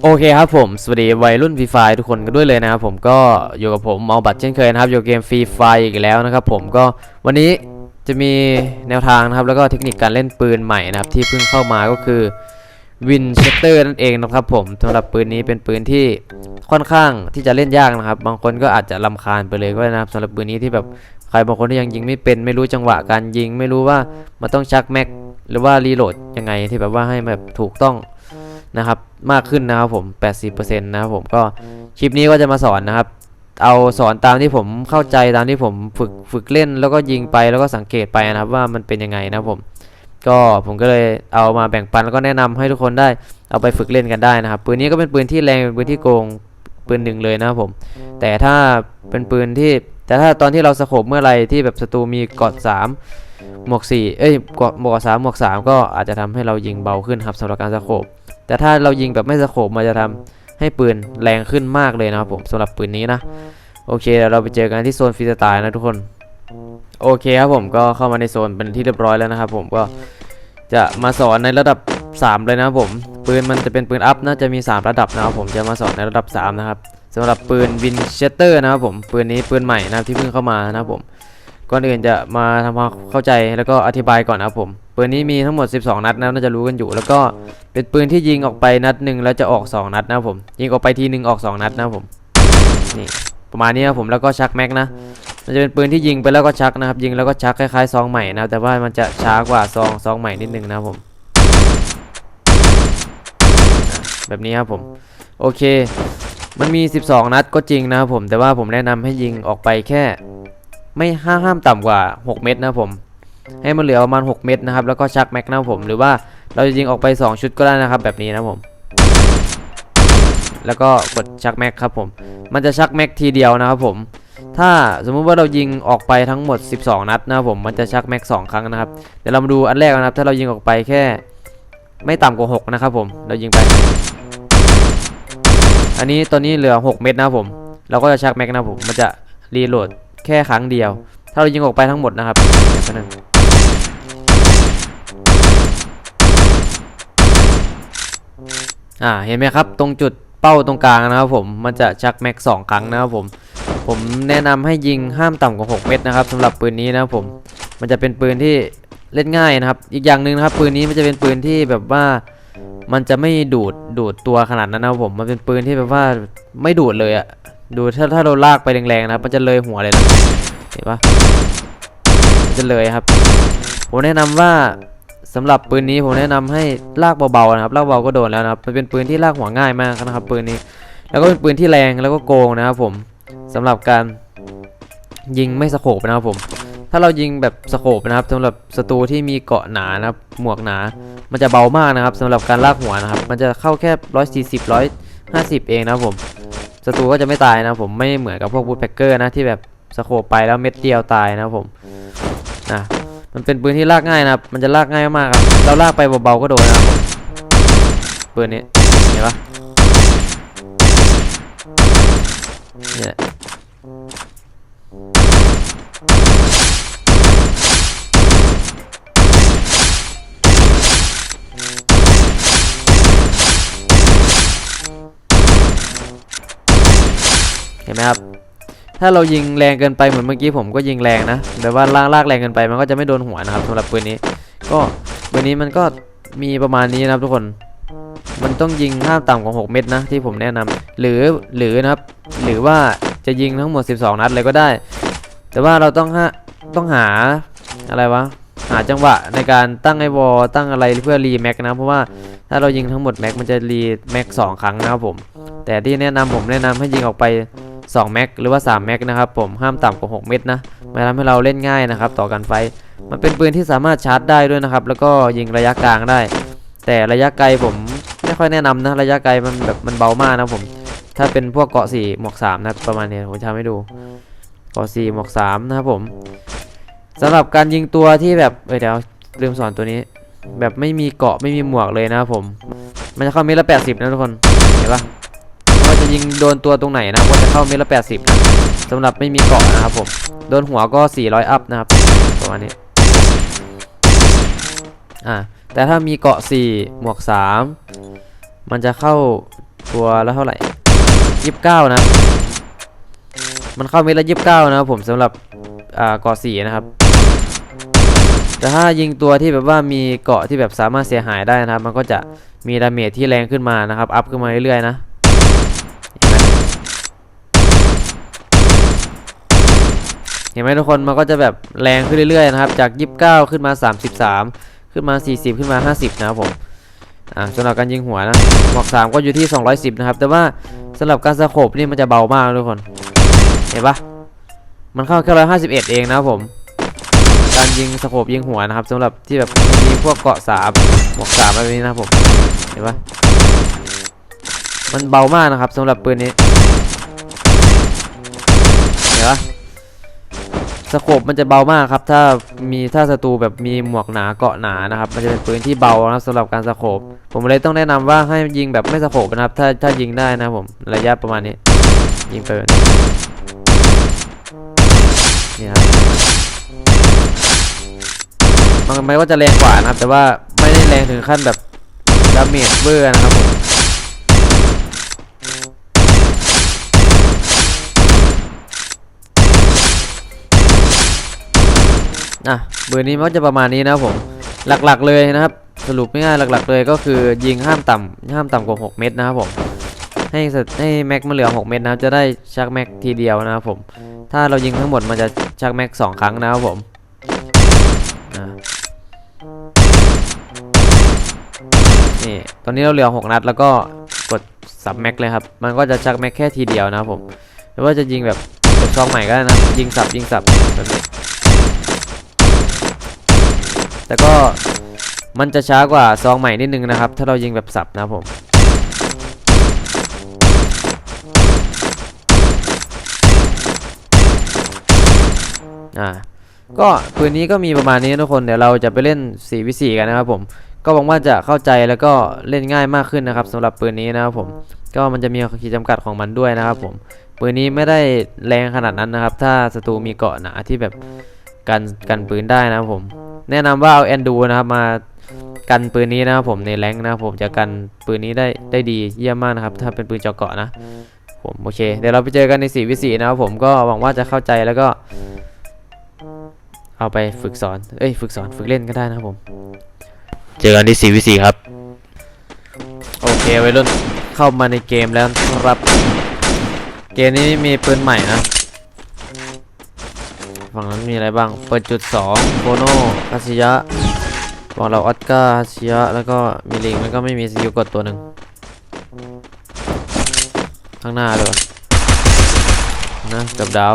โอเคครับผม สวัสดีวัยรุ่นฟรีไฟทุกคนกันด้วยเลยนะครับผมก็อยู่กับผมเมาบัตรเช่นเคยนะครับอยู่เกมฟรีไฟอีกแล้วนะครับผมก็วันนี้จะมีแนวทางนะครับแล้วก็เทคนิคการเล่นปืนใหม่นะครับที่เพิ่งเข้ามาก็คือวินเชสเตอร์นั่นเองนะครับผมสำหรับปืนนี้เป็นปืนที่ค่อนข้างที่จะเล่นยากนะครับ บางคนก็อาจจะลำคาญไปเลยก็ได้นะครับสำหรับปืนนี้ที่แบบใครบางคนที่ยังยิงไม่เป็นไม่รู้จังหวะการยิง ไม่รู้ว่ามันต้องชักแม็กหรือว่ารีโหลดยังไงที่แบบว่าให้แบบถูกต้อง นะครับมากขึ้นนะครับผม 80%นะครับผมก็คลิปนี้ก็จะมาสอนนะครับ เอาสอนตามที่ผมเข้าใจตามที่ผมฝึกฝึกเล่นแล้วก็ยิงไปแล้วก็สังเกตไปนะครับว่ามันเป็นยังไงนะครับผม ก็ผมก็เลยเอามาแบ่งปันแล้วก็แนะนำให้ทุกคนได้เอาไปฝึกเล่นกันได้นะครับ ปืนนี้ก็เป็นปืนที่แรงเป็นปืนที่โกงปืนหนึ่งเลยนะครับผม แต่ถ้าเป็นปืนที่แต่ถ้าตอนที่เราสโคบเมื่อไหรที่แบบศัตรูมีเกาะสามหมวกสี่เอ้ยเกาะหมวกสามหมวกสามก็อาจจะทำให้เรายิงเบาขึ้นครับสำหรับการสโคบ แต่ถ้าเรายิงแบบไม่สโคบมันจะทำให้ปืนแรงขึ้นมากเลยนะครับผมสำหรับปืนนี้นะ โอเคเดี๋ยวเราไปเจอกันที่โซนฟรีสไตล์นะทุกคน โอเคครับผมก็เข้ามาในโซนเป็นที่เรียบร้อยแล้วนะครับผมก็จะมาสอนในระดับ 3 เลยนะครับผม ปืนมันจะเป็นปืนอัพนะจะมี 3 ระดับนะครับผมจะมาสอนในระดับ 3 นะครับสำหรับปืนวินเชสเตอร์นะครับผมปืนนี้ปืนใหม่นะครับที่เพิ่งเข้ามานะครับผม ก่อนอื่นจะมาทำความเข้าใจแล้วก็อธิบายก่อนนะครับผมปืนนี้มีทั้งหมด 12 นัดนะน่าจะรู้กันอยู่ แล้วก็เป็นปืนที่ยิงออกไปนัดหนึ่งแล้วจะออก 2 นัดนะผมยิงออกไปทีหนึ่งออก 2 นัดนะผมนี่ประมาณนี้ครับผมแล้วก็ชักแม็กนะมันจะเป็นปืนที่ยิงไปแล้วก็ชักนะครับ ยิงแล้วก็ชักคล้ายๆซองใหม่นะแต่ว่ามันจะช้ากว่าซองซองใหม่นิดนึงนะครับผม แบบนี้ครับผมโอเค มันมี 12 นัดก็จริงนะครับผมแต่ว่าผมแนะนำให้ยิงออกไปแค่ ไม่ห้าห้ามต่ำกว่า 6 เม็ดนะผม ให้มันเหลือประมาณ 6 เม็ดนะครับ แล้วก็ชักแม็กนะผม หรือว่าเราจะยิงออกไป 2 ชุดก็ได้นะครับ แบบนี้นะผม แล้วก็กดชักแม็กครับผม มันจะชักแม็กทีเดียวนะครับผม ถ้าสมมุติว่าเรายิงออกไปทั้งหมด 12 นัดนะครับผม มันจะชักแม็ก2ครั้งนะครับ เดี๋ยวเรามาดูอันแรกนะครับ ถ้าเรายิงออกไปแค่ ไม่ต่ำกว่า 6 นะครับผม เรายิงไป อันนี้ตอนนี้เหลือ 6 เม็ดนะครับผม เราก็จะชักแม็กนะครับผม มันจะรีโหลด แค่ครั้งเดียว ถ้าเรายิงออกไปทั้งหมดนะครับเดี๋ยวแป๊บนึงอ่าเห็นไหมครับ ตรงจุดเป้าตรงกลางนะครับผมมันจะชักแม็กสองครั้งนะครับผมผมแนะนำให้ยิงห้ามต่ำกว่า 6 เม็ดนะครับสำหรับปืนนี้นะครับผมมันจะเป็นปืนที่เล่นง่ายนะครับ อีกอย่างหนึ่งนะครับ ปืนนี้มันจะเป็นปืนที่แบบว่ามันจะไม่ดูดดูดตัวขนาดนั้นนะครับผมมันเป็นปืนที่แบบว่าไม่ดูดเลยอะ ดูถ้าถ้าเราลากไปแรงๆนะครับ มันจะเลยหัวเลยนะเห็นปะมันจะเลยครับ ผมแนะนำว่าสำหรับปืนนี้ผมแนะนำให้ลากเบาๆนะครับลากเบาก็โดนแล้วนะครับมันเป็นปืนที่ลากหัวง่ายมากนะครับ ปืนนี้ แล้วก็เป็นปืนที่แรงแล้วก็โกงนะครับผมสำหรับการยิงไม่สโคบนะครับผมถ้าเรายิงแบบสโคบนะครับสำหรับศัตรูที่มีเกาะหนานะครับหมวกหนา มันจะเบามากนะครับสำหรับการลากหัวนะครับ มันจะเข้าแค่ร้อยสี่สิบร้อยห้าสิบเองนะครับผม ศัตรูก็จะไม่ตายนะผมไม่เหมือนกับพวกบูทแพ็กเกอร์นะที่แบบสโคไปแล้วเม็ดเดียวตายนะผมนะมันเป็นปืนที่ลากง่ายนะมันจะลากง่ายมากครับเราลากไปเบาๆก็โดนนะครับผมปืนนี้เห็นปะเนี่ย นไหมครับ ถ้าเรายิงแรงเกินไปเหมือนเมื่อกี้ผมก็ยิงแรงนะแต่ว่าลากลากแรงเกินไปมันก็จะไม่โดนหัวนะครับสำหรับปืนนี้ ก็ปืนนี้มันก็มีประมาณนี้นะครับทุกคนมันต้องยิงห้ามต่ำกว่า6เม็ดนะที่ผมแนะนำหรือหรือนะครับ หรือว่าจะยิงทั้งหมด 12 นัดเลยก็ได้ แต่ว่าเราต้องหาต้องหาอะไรวะหาจังหวะในการตั้งไอวอลตั้งอะไรเพื่อรีแม็กนะเพราะว่าถ้าเรายิงทั้งหมดแม็กมันจะรีแม็กสองครั้งนะครับผม แต่ที่แนะนำผมแนะนำให้ยิงออกไป 2แม็กหรือว่า3แม็กนะครับผมห้ามต่ำกว่า 6 เม็ดนะมันทำให้เราเล่นง่ายนะครับต่อการไฟ มันเป็นปืนที่สามารถชาร์จได้ด้วยนะครับ แล้วก็ยิงระยะกลางได้ แต่ระยะไกลผมไม่ค่อยแนะนำนะระยะไกลมันแบบมันเบามากนะผม ถ้าเป็นพวกเกาะ4หมวก3นะประมาณนี้ผมจะทำให้ดูเกาะ4หมวก3นะครับผมสำหรับการยิงตัวที่แบบเอ้ยเดี๋ยวลืมสอนตัวนี้ แบบไม่มีเกาะไม่มีหมวกเลยนะครับผม มันจะเข้าเมตรละ80นะทุกคนเห็นปะ ไม่ว่า จะยิงโดนตัวตรงไหนนะก็จะเข้าเมตรละ80นะสำหรับไม่มีเกาะนะครับผมโดนหัวก็ 400 อัพนะครับประมาณนี้อ่าแต่ถ้ามีเกาะ 4 หมวก 3 มันจะเข้าตัวละเท่าไหร่ยี่สิบเก้านะ มันเข้าเม็ดละยี่สิบเก้านะครับผมสำหรับอ่าเกาะสีนะครับ แต่ถ้ายิงตัวที่แบบว่ามีเกาะที่แบบสามารถเสียหายได้นะครับ มันก็จะมีดาเมจที่แรงขึ้นมานะครับ อัพขึ้นมาเรื่อยๆนะ เห็นไหมทุกคนมันก็จะแบบแรงขึ้นเรื่อยๆนะครับ จาก 29 ขึ้นมา 33 ขึ้นมา 40 ขึ้นมา 50 นะครับผมอ่าสำหรับการยิงหัวนะหมวก3ก็อยู่ที่ 210 นะครับ แต่ว่าสำหรับการสโคบนี่มันจะเบามากทุกคน เห็นปะมันเข้าแค่151เองนะครับผม การยิงสโคบยิงหัวนะครับสำหรับที่แบบมีพวกเกาะสามหมวกสามอะไรนี้นะครับผม เห็นปะมันเบามากนะครับสำหรับปืนนี้ เห็นปะ สโคบมันจะเบามากครับถ้ามีถ้าศัตรูแบบมีหมวกหนาเกาะหนานะครับมันจะเป็นปืนที่เบานะครับสำหรับการสโคบผมเลยต้องแนะนำว่าให้ยิงแบบไม่สโคบนะครับถ้าถ้ายิงได้นะผมระยะประมาณนี้ ยิงปืนนี่ครับมันไมันก็จะแรงกว่านะครับ แต่ว่าไม่ได้แรงถึงขั้นแบบดาเมจเวอร์นะครับผม อะเบอร์นี้มันก็จะประมาณนี้นะครับผมหลักๆเลยนะครับสรุปง่ายๆหลัก ๆ เลยก็คือยิงห้ามต่ำห้ามต่ำกว่า 6 เม็ดนะครับผมให้สให้แม็กมันเหลือ 6 เม็ดนะครับจะได้ชักแม็กทีเดียวนะครับผมถ้าเรายิงทั้งหมดมันจะชักแม็กสองครั้งนะครับผมนี่ตอนนี้เราเหลือ 6 นัดแล้วก็กดสับแม็กเลยครับมันก็จะชักแม็กแค่ทีเดียวนะครับผมหรือว่าจะยิงแบบกดซองใหม่ก็ได้นะยิงสับยิงสับแบบนี้ แต่ก็มันจะช้ากว่าซองใหม่นิดนึงนะครับ ถ้าเรายิงแบบสับนะผมอ่าก็ปืนนี้ก็มีประมาณนี้ทุกคนเดี๋ยวเราจะไปเล่น4วิ4กันนะครับผมก็หวังว่าจะเข้าใจแล้วก็เล่นง่ายมากขึ้นนะครับสำหรับปืนนี้นะครับผมก็มันจะมีขีดจำกัดของมันด้วยนะครับผมปืนนี้ไม่ได้แรงขนาดนั้นนะครับ ถ้าศัตรูมีเกาะหนาที่แบบกันกันปืนได้นะครับผม แนะนำว่าเอาแอนดูนะครับมากันปืนนี้นะครับผมในแรงค์นะครับผมจะกันปืนนี้ได้ได้ดีเยี่ยมมากนะครับถ้าเป็นปืนเจาะเกราะนะผมโอเคเดี๋ยวเราไปเจอกันใน4วิ4นะครับผมก็หวังว่าจะเข้าใจแล้วก็ เอาไปฝึกสอนเอ้ยฝึกสอนฝึกเล่นก็ได้นะครับผม เจอกันที่4วิ4ครับโอเควัยรุ่นเข้ามาในเกมแล้วครับ เกมนี้มีปืนใหม่นะ ฝั่งนั้นมีอะไรบ้าง เปิดจุด2โคโนคาซิยะฝั่งเราออสการ์คาซิยะแล้วก็มีลิงแล้วก็ไม่มีซิวกดตัวหนึ่งข้างหน้าเลยนะกับดาว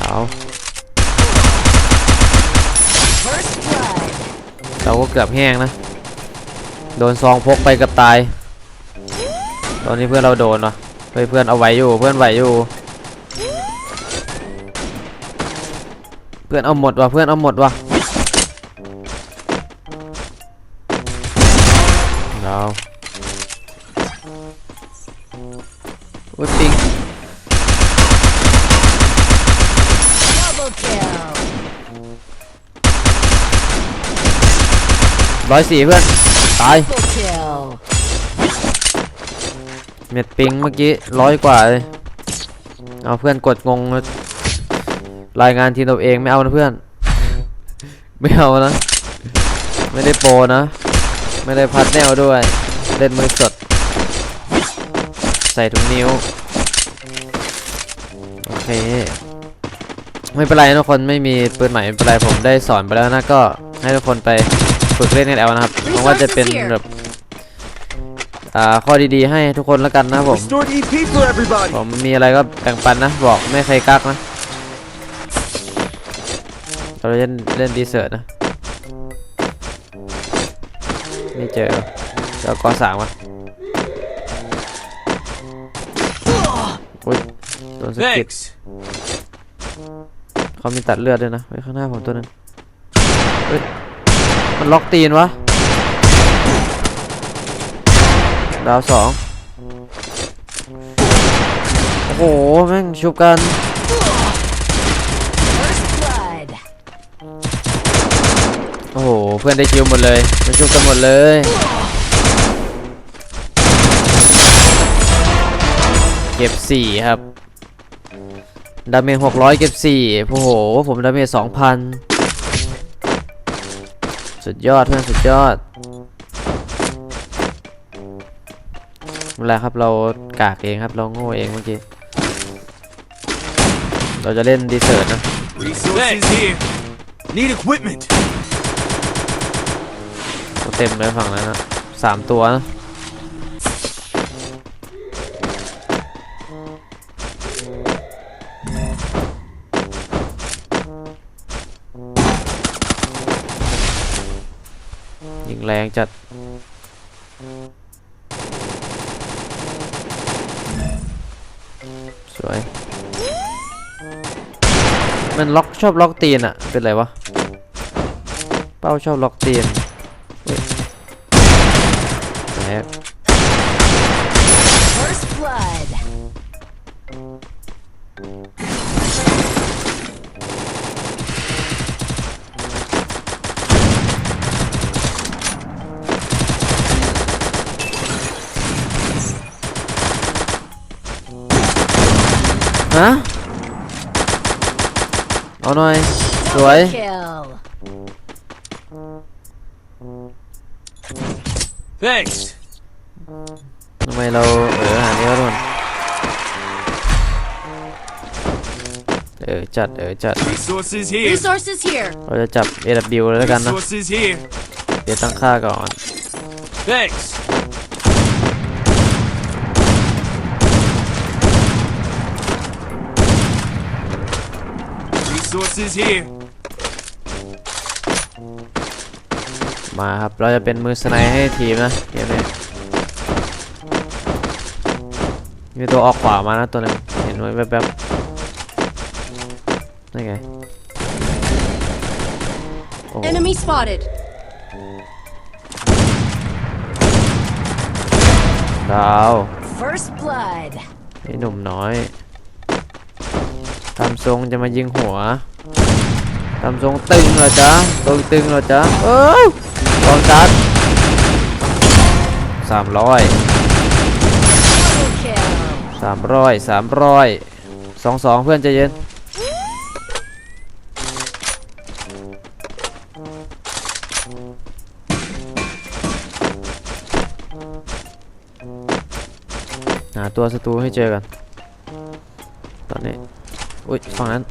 ดาวเราก็เกือบแห้งนะ โดนซองพกไปเกับตาย ตอนนี้เพื่อนเราโดนวะเฮ้ยเพื่อนเอาไหวอยู่ เพื่อนไหวอยู่ เพื่อนเอาหมดว่ะ เพื่อนเอาหมดว่ะดาวอุ้ยปิง Double kill. ร้อยสี่เพื่อน ตาย เม็ดปิงเมื่อกี้ร้อยกว่าเลยเอาเพื่อนกดงง รายงานทีมตัวเองไม่เอานะเพื่อน ไม่เอานะ ไม่ได้โปรนะ ไม่ได้พัดแนวด้วย เล่นมือสด ใส่ถุงนิ้ว โอเค ไม่เป็นไรทุกคนไม่มีปืนใหม่ไม่เป็นไรผมได้สอนไปแล้วนะก็ให้ทุกคนไป ฝึกเล่นกันเอานะครับเพราะว่าจะเป็นแบบอ่าข้อดีๆให้ทุกคนแล้วกันนะผม Restored EP for everybody. ผมมีอะไรก็แบ่งปันนะ บอกไม่เคยกักนะเราเล่นเล่นดีเซอร์นะ ไม่เจอเจอกอสามวะอุ้ยโดนสะกิด Thanks. เขามีตัดเลือดด้วยนะไว้ข้างหน้าผมตัวนึงเฮ้ย มันล็อกตีนวะ ดาวสองโอ้โห แม่งชุบกัน First blood. พื่อนได้คิวหมดเลยมาชุบกันหมดเลยเก็บสี่ครับ ดาเมจหกร้อยเก็บสี่โอ้โห ผมดาเมจสองพัน สุดยอดเพื่อนสุดยอดไม่เป็นไรครับเรากากเองครับ เราโง่เองเมื่อกี้ เราจะเล่นดีเซิร์ตนะ Resources here. Need equipment. เต็มเลยฝั่งนั้นนะสามตัวนะ จัด สวย มันล็อกชอบล็อกตีนอะเป็นไรวะ เป้าชอบล็อกตีนแตก เอาหน่อย สวย Kill. Thanks. ทำไมเราเออหานี้วะทุกคนเออจัดเออจัด Resources here. Resources here. เราจะจับ AW เลยแล้วกันนะ Resources here. เดี๋ยวตั้งค่าก่อน Thanks. Resources here. มาครับ เราจะเป็นมือสไนให้ทีมนะเกมนี้มีตัวออกขวามานะตัวหนึงเห็นไว้แป๊บๆนั่นไงโอ้โห Enemy spotted. ดาว First blood. ไอ้หนุ่มน้อย ทำทรงจะมายิงหัวทำทรงตึงเหรอจ๊ะตึงตึงเหรอจ๊ะเอ้ยกองจัดสามร้อยสามร้อยสามร้อยสองสองเพื่อนใจเย็นหาตัวศัตรูให้เจอกันตอนนี้ อุ้ยฝั่งนั้น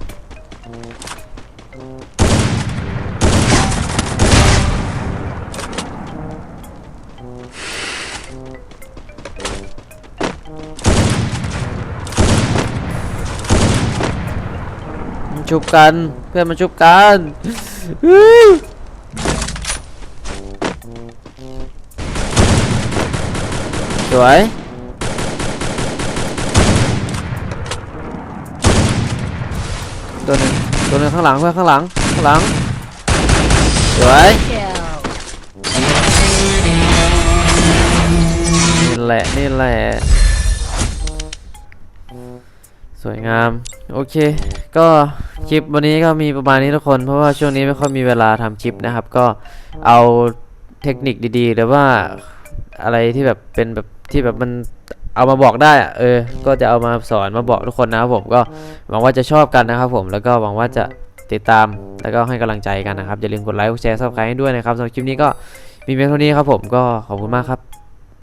ชุบกัน เพื่อนมันชุบกันสวย ตัวหนึ่งตัวหนึ่งข้างหลังเพื่อนข้างหลังข้างหลังสวยนี่แหละนี่แหละ สวยงาม โอเค ก็คลิปวันนี้ก็มีประมาณนี้ทุกคน เพราะว่าช่วงนี้ไม่ค่อยมีเวลาทำคลิปนะครับ ก็เอาเทคนิคดีๆ หรือว่าอะไรที่แบบเป็นแบบที่แบบมัน เอามาบอกได้เออ ก็จะเอามาสอนมาบอกทุกคนนะครับผมก็หวังว่าจะชอบกันนะครับผมแล้วก็หวังว่าจะติดตามแล้วก็ให้กำลังใจกันนะครับอย่าลืมกดไลค์กดแชร์ซับสไครต์ให้ด้วยนะครับสำหรับคลิปนี้ก็มีเพียงเท่านี้ครับผมก็ขอบคุณมากครับ